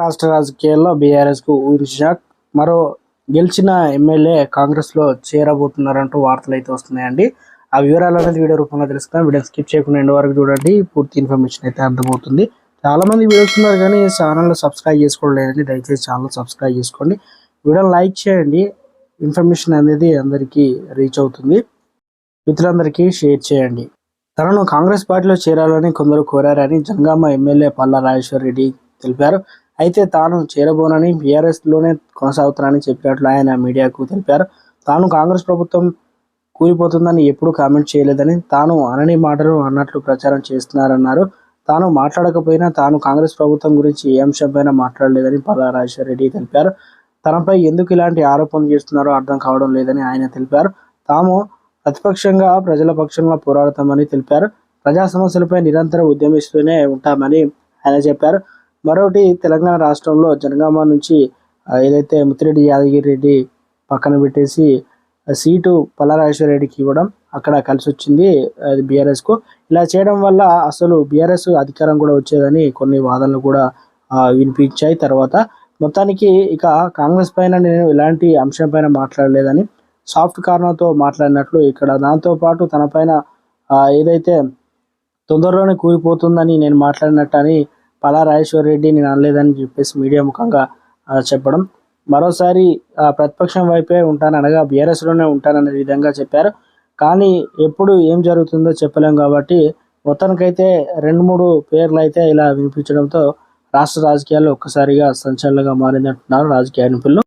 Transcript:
రాష్ట్ర రాజకీయాల్లో బీఆర్ఎస్కు ఊరి మరో గెలిచిన ఎమ్మెల్యే కాంగ్రెస్లో చేరబోతున్నారంటూ వార్తలు అయితే వస్తున్నాయండి. ఆ వివరాలు అనేది వీడియో రూపంలో తెలుసుకుందాం. వీడియో స్కిప్ చేయకుండా ఎండ్ వరకు చూడండి. పూర్తి ఇన్ఫర్మేషన్ అయితే అర్థమవుతుంది. చాలా మంది వీడియోస్ ఉన్నారు కానీ ఛానల్ సబ్స్క్రైబ్ చేసుకోలేదండి. దయచేసి ఛానల్ సబ్స్క్రైబ్ చేసుకోండి. వీడియోని లైక్ చేయండి. ఇన్ఫర్మేషన్ అనేది అందరికీ రీచ్ అవుతుంది. మిత్రులందరికీ షేర్ చేయండి. తనను కాంగ్రెస్ పార్టీలో చేరాలని కొందరు కోరారని జనగామ ఎమ్మెల్యే పల్లా రాజేశ్వర్ రెడ్డి తెలిపారు. అయితే తాను చేరబోనని బీఆర్ఎస్లోనే కొనసాగుతానని చెప్పినట్లు ఆయన మీడియాకు తెలిపారు. తాను కాంగ్రెస్ ప్రభుత్వం కూలిపోతుందని ఎప్పుడూ కామెంట్ చేయలేదని తాను అనని మాటలు అన్నట్లు ప్రచారం చేస్తున్నారన్నారు. తాను మాట్లాడకపోయినా తాను కాంగ్రెస్ ప్రభుత్వం గురించి ఏ అంశంపైన మాట్లాడలేదని పల్లా రాజేశ్వర రెడ్డి తెలిపారు. తనపై ఎందుకు ఇలాంటి ఆరోపణలు చేస్తున్నారో అర్థం కావడం లేదని ఆయన తెలిపారు. తాము ప్రతిపక్షంగా ప్రజల పక్షంగా పోరాడతామని తెలిపారు. ప్రజా సమస్యలపై నిరంతరం ఉద్యమిస్తూనే ఉంటామని ఆయన చెప్పారు. మరొకటి తెలంగాణ రాష్ట్రంలో జనగామ నుంచి ఏదైతే ముత్తిరెడ్డి యాదగిరి రెడ్డి పక్కన పెట్టేసి సీటు పల్లారాజేశ్వర రెడ్డికి ఇవ్వడం అక్కడ కలిసి వచ్చింది అది బీఆర్ఎస్కు. ఇలా చేయడం వల్ల అసలు బీఆర్ఎస్ అధికారం కూడా వచ్చేదని కొన్ని వాదనలు కూడా వినిపించాయి. తర్వాత మొత్తానికి ఇక కాంగ్రెస్ పైన నేను ఎలాంటి అంశం పైన మాట్లాడలేదని సాఫ్ట్ కారణంతో మాట్లాడినట్లు ఇక్కడ దాంతో పాటు తన పైన ఏదైతే తొందరలోనే కూలిపోతుందని నేను మాట్లాడినట్టు అని పలా రాజేశ్వర రెడ్డి నేను అనలేదని చెప్పేసి మీడియా ముఖంగా చెప్పడం. మరోసారి ఆ, ప్రతిపక్షం వైపే ఉంటాను అనగా బీఆర్ఎస్లోనే ఉంటాననే విధంగా చెప్పారు. కానీ ఎప్పుడు ఏం జరుగుతుందో చెప్పలేం కాబట్టి మొత్తానికైతే రెండు మూడు పేర్లు అయితే ఇలా వినిపించడంతో రాష్ట్ర రాజకీయాల్లో ఒక్కసారిగా సంచలనంగా మారిందంటున్నారు రాజకీయ నిపుణులు